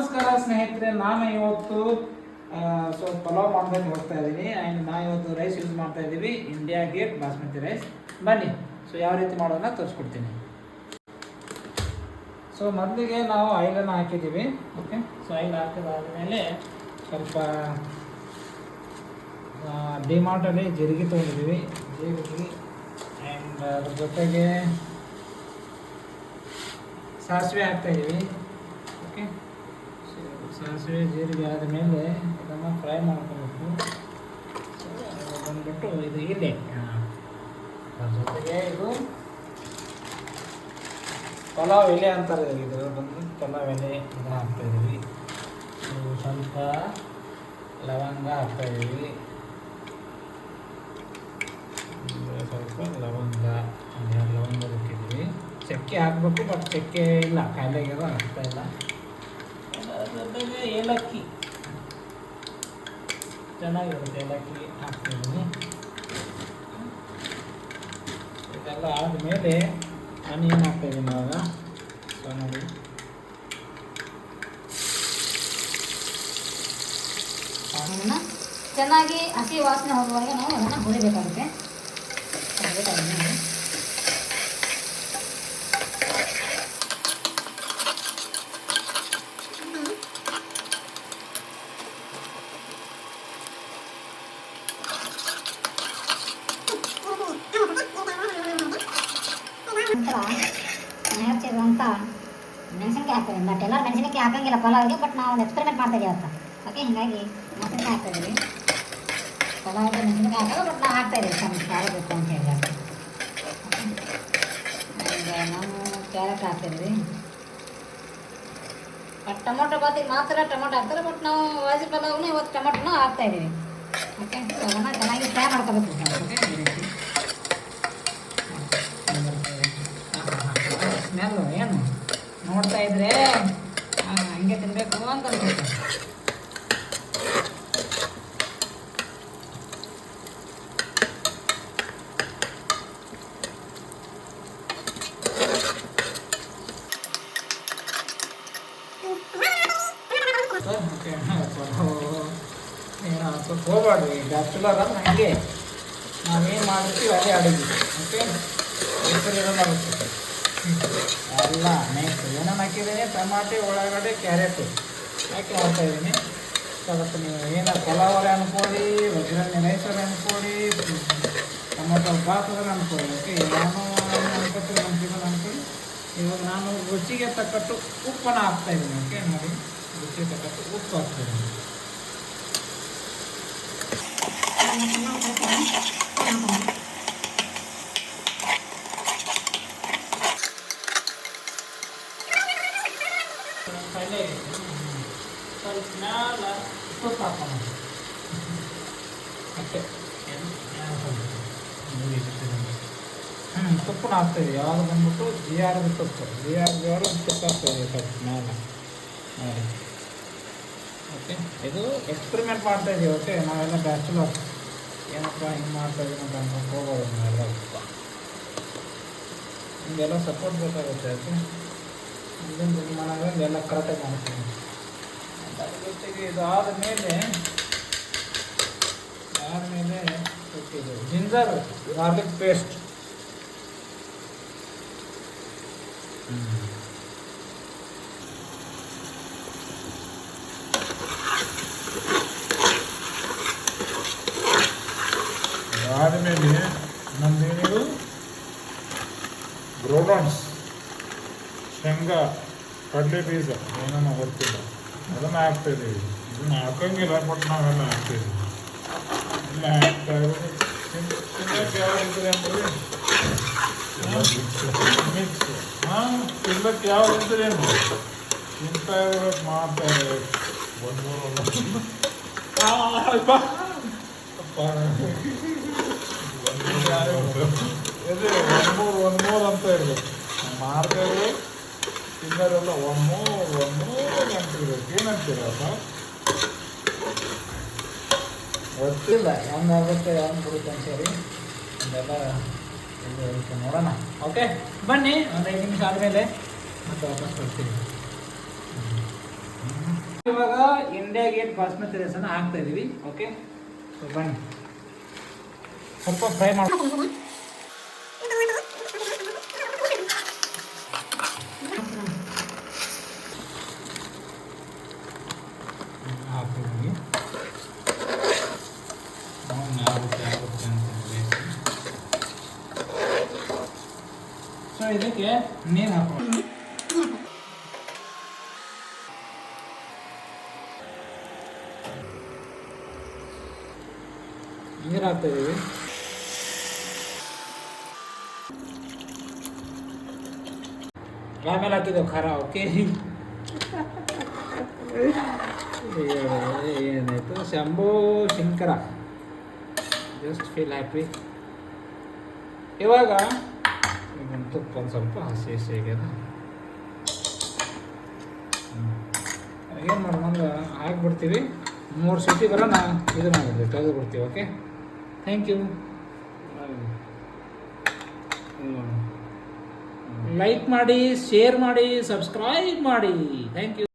ನಮಸ್ಕಾರ ಸ್ನೇಹಿತರೆ, ನಾನು ಇವತ್ತು ಸ್ವಲ್ಪ ಪಲಾವ್ ಮಾಡ್ಬೇಕು ಹೋಗ್ತಾ ಇದ್ದೀನಿ. ಆ್ಯಂಡ್ ನಾ ಇವತ್ತು ರೈಸ್ ಯೂಸ್ ಮಾಡ್ತಾ ಇದ್ದೀವಿ. ಇಂಡಿಯಾ ಗೇಟ್ ಬಾಸ್ಮತಿ ರೈಸ್ ಬನ್ನಿ. ಸೊ ಯಾವ ರೀತಿ ಮಾಡೋದನ್ನ ತೋರಿಸ್ಕೊಡ್ತೀನಿ. ಸೊ ಮೊದಲಿಗೆ ನಾವು ಆಯಿಲನ್ನು ಹಾಕಿದ್ದೀವಿ. ಓಕೆ ಸೊ ಆಯಿಲ್ ಹಾಕಿದಾದ್ಮೇಲೆ ಸ್ವಲ್ಪ ಡಿಮಾರ್ಟಲ್ಲಿ ಜೀರಿಗೆ ತೊಗೊಂಡಿದ್ದೀವಿ. ಜೀರಿಗೆ ಆ್ಯಂಡ್ ಅದ್ರ ಜೊತೆಗೆ ಸಾಸಿವೆ ಹಾಕ್ತಾಯಿದ್ದೀವಿ ಓಕೆ ಸಾಸಿವೆ, ಜೀರಿಗೆ ಆದಮೇಲೆ ಅದನ್ನು ಫ್ರೈ ಮಾಡ್ಕೋಬೇಕು. ಬಂದ್ಬಿಟ್ಟು ಇದು ಹಾಂ ಅದ್ರ ಜೊತೆಗೆ ಇದು ಪಲಾವ್ ಎಲೆ ಅಂತಾರೆ ಇದು ಬಂದು ಪಲಾವ್ ಎಲೆ ಇದನ್ನು ಹಾಕ್ತಾಯಿದ್ದೀವಿ. ಇದು ಸ್ವಲ್ಪ ಲವಂಗ ಹಾಕ್ತಾಯಿದ್ದೀವಿ. ಸ್ವಲ್ಪ ಲವಂಗ ಲವಂಗ ಹಾಕಿದ್ದೀವಿ ಚಕ್ಕೆ ಹಾಕಬೇಕು, ಬಟ್ ಚಕ್ಕೆ ಇಲ್ಲ. ಕಾಯಿಲೆಗೆ ಹಾಕ್ತಾ ಇಲ್ಲ. ಅದ್ರ ಜೊತೆಗೆ ಏಲಕ್ಕಿ ಚೆನ್ನಾಗಿರುತ್ತೆ ಏಲಕ್ಕಿ ಹಾಕ್ತಿದ್ದೀನಿ ಇದೆಲ್ಲ ಆದಮೇಲೆ ಆನಿಯನ್ ಹಾಕ್ತಾಯಿದ್ದೀನಿ ಇವಾಗ ಸೊ ನೋಡಿ ಅದನ್ನು ಚೆನ್ನಾಗಿ ಹಸಿ ವಾಸನೆ ಹೋಗುವವರೆಗೆ ನಾವು ಅದನ್ನು ಹುರಿಬೇಕಾಗುತ್ತೆ ಹುರಿಬೇಕಾಗುತ್ತೆ ನೋಡಿ. ನಂತರ ನಾನು ಹೇಳ್ತಿರುವಂಥ ಮೆಣಸಿನ್ಕಾಯಿ ಹಾಕ್ತೀವಿ ಬಟ್ ಎಲ್ಲ ಮೆಣಸಿನಕಾಯಿ ಹಾಕಂಗಿಲ್ಲ ಪಲಾವ್ಗೆ ಬಟ್ ನಾವು ಒಂದು ಎಕ್ಸ್ಪೆರಿಮೆಂಟ್ ಮಾಡ್ತಾ ಇದೀವಿ ಅವತ್ತು. ಓಕೆ ಹೀಗಾಗಿ ಮೆಣಸಿನಕಾಯಿ ಹಾಕ್ತಾ ಇದೀವಿ. ಪಲಾವ್ಗೆ ಮೆಣಸಿನಕಾಯಿ ಹಾಕಲ್ಲ ಬಟ್ ನಾವು ಹಾಕ್ತಾ ಇದೀವಿ. ಸ್ವಲ್ಪ ಕ್ಯಾರೆಟ್ ಬೇಕು ಅಂತ ಹೇಳಿ. ನಾವು ಕ್ಯಾರೆಟ್ ಹಾಕ್ತಿದ್ವಿ ಬಟ್ ಟೊಮೊಟೊ ಬಾತಿಗೆ ಮಾತ್ರ ಟೊಮೊಟೊ ಹಾಕ್ತಾರೆ ಬಟ್ ನಾವು ವಾಜಿ ಪಲಾವ್ನು ಇವತ್ತು ಟೊಮೊಟೊನೂ ಹಾಕ್ತಾ ಇದೀವಿ. ಓಕೆ ಅದನ್ನು ಚೆನ್ನಾಗಿ ಫ್ರೈ ಮಾಡ್ಕೋಬೇಕು. ಸ್ಮೆಲ್ಲು ನೋಡ್ತಾ ಇದ್ರೆ ಹಂಗೆ ತಿನ್ಬೇಕು ಅಂತ ಹೋಗ್ಬಾರ್ದು ಈಗ ಅಷ್ಟು ಅಂದ್ರೆ ಹಂಗೆ ನಾವೇನು ಮಾಡ್ತೀವಿ ಅದೇ ಅಡುಗೆ ಓಕೆ. ಹೆಸರು ಮಾಡುತ್ತೆ ಎಲ್ಲ ನೆಕ್ಸ್ಟ್ ಏನೇನು ಹಾಕಿದ್ದೀನಿ ಟಮಾಟೆ, ಉಳ್ಳಾಗಡ್ಡೆ, ಕ್ಯಾರೆಟು. ಹಾಕಿ ಮಾಡ್ತಾ ಇದ್ದೀನಿ ಸ್ವಲ್ಪ ನೀವು ಏನು ಪಲಾವರೆ ಅನ್ಕೊಳ್ಳಿ ವಜ್ರನ್ಯ ರೈಸರ್ ಅನ್ಕೊಳ್ಳಿ ಟೊಮೊಟೊ ಬಾತದ ಅನ್ಕೊಳ್ಳಿ ಓಕೆ ನಾನು ಅನ್ಕೋತೀನಿ ಅನ್ಸಿದ್ರು ಅನ್ಕೊಳ್ಳಿ ಇವಾಗ ನಾನು ರುಚಿಗೆ ತಕ್ಕಟ್ಟು ಉಪ್ಪನ್ನು ಹಾಕ್ತಾ ಇದ್ದೀನಿ ಓಕೆ ನೋಡಿ? ರುಚಿಗೆ ತಕ್ಕಟ್ಟು ಉಪ್ಪು ಹಾಕ್ತಾ ಇದ್ದೀನಿ ಅದನ್ನು ಪಲ್ಯ ಸ್ವಲ್ಪ ಹ್ಞೂ ತುಪ್ಪನ ಹಾಕ್ತಾಯಿದೆ ಯಾವಾಗ ಬಂದ್ಬಿಟ್ಟು ಜಿ ಆರ್ ತುಪ್ಪ ಜಿ ಆರ್ ಜೋರು ತುಪ್ಪ ಹಾಕ್ತಾಯಿದೆ ಸ್ವಲ್ಪ ಮ್ಯಾಲ ಓಕೆ ಇದು ಎಕ್ಸ್ಪರಿಮೆಂಟ್ ಮಾಡ್ತಾ ಇದೀವಿ ಓಕೆ ನಾವೆಲ್ಲ ಬ್ಯಾಚುಲರ್ ಏನಪ್ಪ ಹಿಂಗೆ ಮಾಡ್ತಾ ಇದೀವಿ ಅಂತ ಅನ್ಕೊಂಡು ಹೋಗೋದು ನಾವೆಲ್ಲ ನಿಮಗೆಲ್ಲ ಸಪೋರ್ಟ್ ಬೇಕಾಗುತ್ತೆ ಓಕೆ ಇದನ್ನು ಇದು ಮಾಡೋದ್ರಿಂದ ಎಲ್ಲ ಕರೆಕ್ಟಾಗಿ ಮಾಡ್ತೀನಿ ಅದ್ರ ಜೊತೆಗೆ ಇದಾದ ಮೇಲೆ ಆದಮೇಲೆ ಇದು ಜಿಂಜರ್ ಗಾರ್ಲಿಕ್ ಪೇಸ್ಟ್ ಆದಮೇಲೆ ನಮ್ದೇನಿದು? ಗ್ರೋಡಾನ್ಸ್ ಶೇಂಗಾ ಕಡಲೆ ಬೀಜ ಏನೋ ಗೊತ್ತಿಲ್ಲ ಅದನ್ನು ಹಾಕ್ತಾಯಿದ್ದೀವಿ ಇದನ್ನು ಹಾಕೋಂಗಿಲ್ಲ ಬಟ್ ನಾವೆಲ್ಲ ಹಾಕ್ತಾ ಇಲ್ಲ ಎಲ್ಲ ಹಾಕ್ತಾ ಇರೋದು ತಿನ್- ತಿನ್ನಕ್ಕೆ ಯಾವ್ದಿದ್ರೆ ಅಂದ್ರಿ ಮಿಕ್ಸ್ ಹಾಂ ತಿನ್ನಕ್ಕೆ ಯಾವ ಇದ್ರೆ ಏನು ತಿಂತಾ ಇರ್ಬೇಕು ಮಾಡ್ತಾ ಇರ್ಬೇಕು ಒಂದು ಮೂರು ಒಂದು ಮೂರು ಒಂದು ಮೂರು ಅಂತ ಇರ್ಬೇಕು ಮಾಡ್ತಾ ಇರ್ಬೇಕು ತಿನ್ನೋರೆಲ್ಲ ಒಮ್ಮೂ ಮೂರು ಅಂತಿರ್ಬೇಕು ಏನಂತೀರಪ್ಪ ಗೊತ್ತಿಲ್ಲ ಹೆಂಗಾಗುತ್ತೆ ಹೆಂಗೆ ಬರುತ್ತೆ ಅಂತ ಹೇಳಿ. ಅದೆಲ್ಲ ಇರುತ್ತೆ, ನೋಡೋಣ. ಓಕೆ ಬನ್ನಿ, ಒಂದು ಐದು ನಿಮಿಷ ಆದಮೇಲೆ ಮತ್ತೆ ವಾಪಸ್ ಬರ್ತೀವಿ. ಇವಾಗ ಇಂಡಿಯಾ ಗೇಟ್ ಬಾಸ್ಮತಿ ರೈಸನ್ನು ಹಾಕ್ತಾ ಇದ್ದೀವಿ ಓಕೆ ಸೊ ಬನ್ನಿ. ಸ್ವಲ್ಪ ಫ್ರೈ ಮಾಡಿ ಹಾಕ್ತಿದ್ವಿ ನೋಡೋಣ ಆಗುತ್ತೆ ಆಗುತ್ತೆ ಅಂತ ಸೊ ಇದಕ್ಕೆ ನೀರು ಹಾಕೋಣ ನೀರು ಹಾಕ್ತಾ ಇದ್ದೀವಿ ಆಮೇಲೆ ಹಾಕಿದ್ದೆವು ಖಾರ? ಓಕೆ ಏನಾಯ್ತು? Shambho Shankara. Just feel happy ಇವಾಗ ಇದೊಂದು ತುಪ್ಪ ಒಂದು ಸ್ವಲ್ಪ ಹಸಿ ಹಸಿ ಆಗ್ಯದ ಏನು ಮಾಡೋಣ ಹಾಕ್ಬಿಡ್ತೀವಿ ಮೂರು ಸತಿ ಬರೋಣ ಇದು ಮಾಡಿದ್ವಿ ತೆಗೆದು ಬಿಡ್ತೀವಿ ಓಕೆ ಥ್ಯಾಂಕ್ ಯು ಲೈಕ್ ಮಾಡಿ ಶೇರ್ ಮಾಡಿ ಸಬ್ಸ್ಕ್ರೈಬ್ ಮಾಡಿ. Thank you